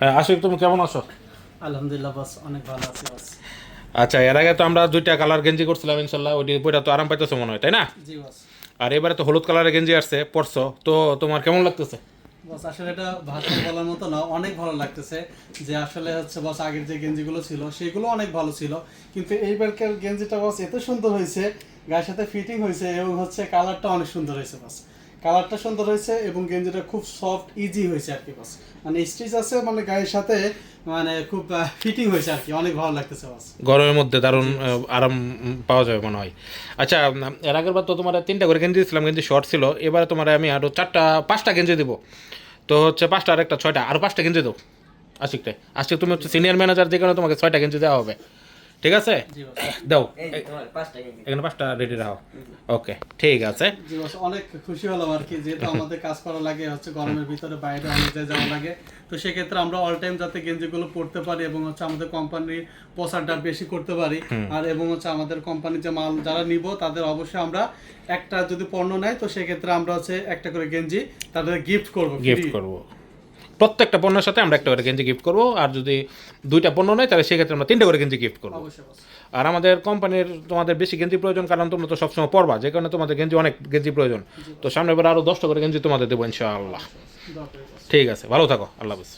হ্যাঁ আশিক তুমি কেমন আছো? আলহামদুলিল্লাহ বস অনেক ভালো আছি বস। আচ্ছা এর আগে তো আমরা দুইটা কালার গেঞ্জি করছিলাম ইনশাল্লাহ ওইটি বইটা তো আরাম পাইতেছো মনে হয় তাই না? জি বস। আর এবারে তো হলুদ কালারের গেঞ্জি আসছে পরছো তো তোমার কেমন লাগতেছে? বস আসলে এটা ভাষা বলার মতো না অনেক ভালো লাগতেছে যে আসলে হচ্ছে বস আগের যে গেঞ্জিগুলো ছিল সেগুলো অনেক ভালো ছিল কিন্তু এইবারকার গেঞ্জিটা বস এত সুন্দর হয়েছে গায়ের সাথে ফিটিং হয়েছে এবং হচ্ছে কালারটা অনেক সুন্দর হয়েছে বস। কালারটা সুন্দর হয়েছে এবং গেঞ্জিটা খুব সফট ইজি হয়েছে আর কি বস মানে স্টিচ আছে মানে গায়ের সাথে মানে খুব ফিটিং হয়েছে আর কি। অনেক ভালো লাগতেছে বস গরমের মধ্যে দারুণ আরাম পাওয়া যাবে মনে হয়। আচ্ছা এর আগের বার তো তোমার তিনটা করে গেঞ্জি দিয়েছিলাম গেঞ্জি শর্ট ছিল। এবারে তোমার আমি আরও চারটা, পাঁচটা গেঞ্জি দিব। তো হচ্ছে পাঁচটা আর একটা ছয়টা আরও পাঁচটা গেঞ্জি দেবো আশিকটাই আজকে তুমি হচ্ছে সিনিয়র ম্যানেজার যে কারণে তোমাকে ছয়টা গেঞ্জি দেওয়া হবে। ঠিক আছে? দাও। এখানে পাঁচটা রেডি রাখো। ওকে ঠিক আছে। অনেক খুশি হলাম আর কি যেহেতু আমাদের কাজ করা লাগে হচ্ছে গরমের ভিতরে বাইরে অনেক যাওয়া লাগে। তো সেক্ষেত্রে আমরা অল টাইম যাতে গেঞ্জিগুলো পড়তে পারি এবং হচ্ছে আমাদের কোম্পানির প্রচারটা বেশি করতে পারি। আর এবং হচ্ছে আমাদের কোম্পানির যে মাল যারা নিব তাদের অবশ্যই আমরা একটা যদি পণ্য নেয় তো সেক্ষেত্রে আমরা হচ্ছে একটা করে গেঞ্জি তাদের গিফট করব গিফট। করব। প্রত্যেকটা পণ্যের সাথে আমরা একটা করে গেঞ্জি গিফট করব। আর যদি দুইটা পণ্য নেয় তাহলে সেক্ষেত্রে আমরা তিনটা করে গেঞ্জি গিফট করব। আর আমাদের কোম্পানির তোমাদের বেশি গেঞ্জি প্রয়োজন কারণ তোমরা তো সবসময় পড়বা যে কারণে তোমাদের গেঞ্জি অনেক গেঞ্জি প্রয়োজন। তো সামনে এবার আরও দশটা করে গেঞ্জি তোমাদের দেবো ইনশাআল্লাহ। ঠিক আছে ভালো থাকো আল্লাহ হাফিজ।